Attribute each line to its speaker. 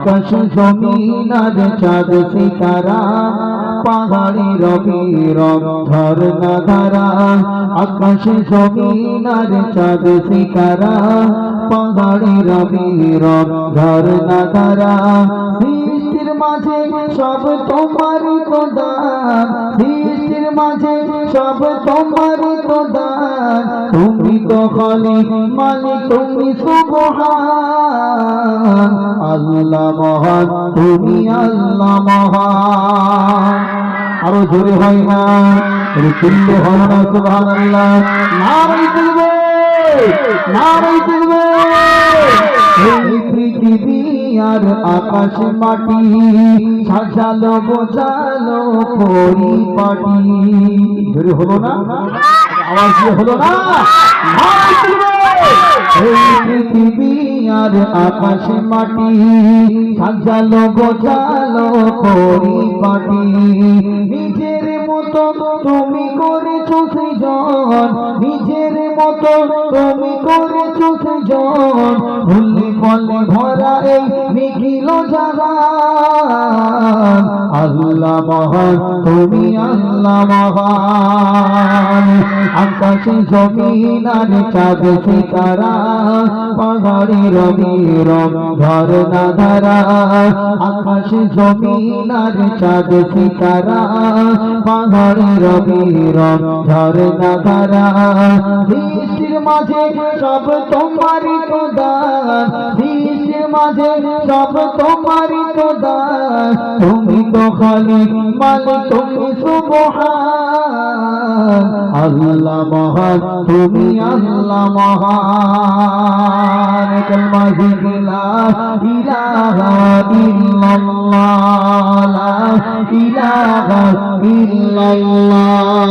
Speaker 1: আকাশ জমিনার চাঁদ সিতারা, পাহাড়ি রবি রব ঝর্ণা ধারা আকাশ জমিনার চাঁদ সিতারা, পাহাড়ি রবি রব ঝর্ণা ধারা সৃষ্টির মাঝে সব তোমার প্রদান সৃষ্টির মাঝে সব তোমার প্রদান তুমি তো খালিক মালিক, তুমি সুবহান আল্লাহ মহান, তুমি আল্লাহ মহান। আরও জোরে হয় না হয় না, সুবহানাল্লাহ। নারাই তুলবে তুলবে। আর আকাশ মাটি, সাজালো হলো না? আওয়াজ হলো না? পৃথিবী আর আকাশ মাটি সাজালো গোছালো পরিপাটি নিজের মতো তুমি করেছ সৃজন নিজের মতো তুমি করেছ সৃজন ভুলি ফলে ভরা এই নিখিল জাগান আল্লাহ মহান, তুমি আল্লাহ মহান। আকাশে জমিন আর চাঁদ সিতারা, পাহাড়ি রবি রব ঝর্ণা ধারা। আকাশে জমিন আর চাঁদ সিতারা, পাহাড়ি রবি রব ঝর্ণা ধারা। সৃষ্টির মাঝে সব তোমারই প্রদান সৃষ্টির মাঝে সব তোমারই প্রদান। তুমি তো খালি মালিক তুমি সুবহান। আল্লাহ মহান, তুমি আল্লাহ মহান। কলমা জিলা ইলাহা ইল্লাল্লাহ লা ইলাহা ইল্লাল্লাহ